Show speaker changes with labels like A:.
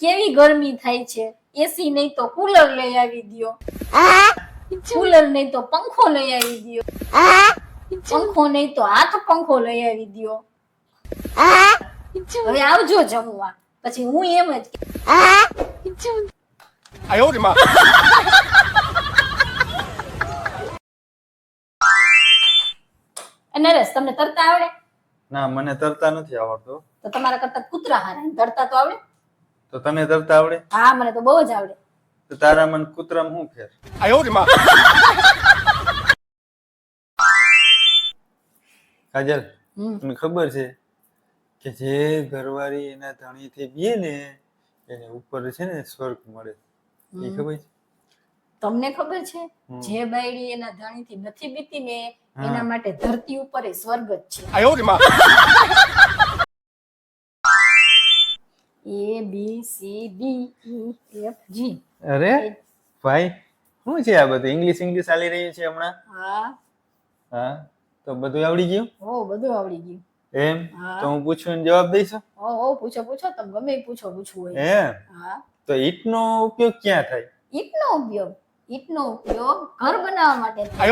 A: કેવી ગરમી થાય છે? એસી નહીં તો કુલર લઈ આવી દયો. કુલર નહીં તો પંખો લઈ આવી દયો. પંખો નહીં તો હાથ પંખો લઈ આવી દયો. હવે આવજો જમવા. પછી હું એમ જ નરેશ તમને તરતા આવડે?
B: ના મને તરતા નથી આવડતો.
A: તો તમારા કરતા કૂતરા હારે તરતા તો આવડે?
B: તો તને તરતા આવડે?
A: હા મને તો બહુ જ આવડે.
B: તો તારા મન કૂતરામાં શું ફેર?
C: આયો રે માં.
B: કાજલ તમને ખબર છે કે જે ઘરવાળી એના ધણીથી બીએ ને એને ઉપર છે ને સ્વર્ગ મળે. એ ખબર છે?
A: તમને ખબર છે? જે બાયડી એના ધણીથી નથી બીતી ને એના માટે ધરતી ઉપર એ સ્વર્ગ જ છે.
C: આયો રે માં. E,
A: A B C D E F G
B: અરે ભાઈ શું છે આ બધું? ઇંગ્લિશ ઇંગ્લિશ ચાલી રહ્યું છે હમણાં?
A: હા.
B: હા તો બધું આવડી ગયું?
A: હો બધું આવડી ગયું.
B: એમ? તો હું પૂછું જવાબ દઈશ?
A: હો હો પૂછો પૂછો. તમે ગમે એ પૂછો પૂછવું હોય.
B: એમ?
A: હા.
B: તો ઈટનો ઉપયોગ ક્યાં થાય?
A: ઈટનો ઉપયોગ. ઈટનો ઉપયોગ ઘર બનાવવા માટે થાય.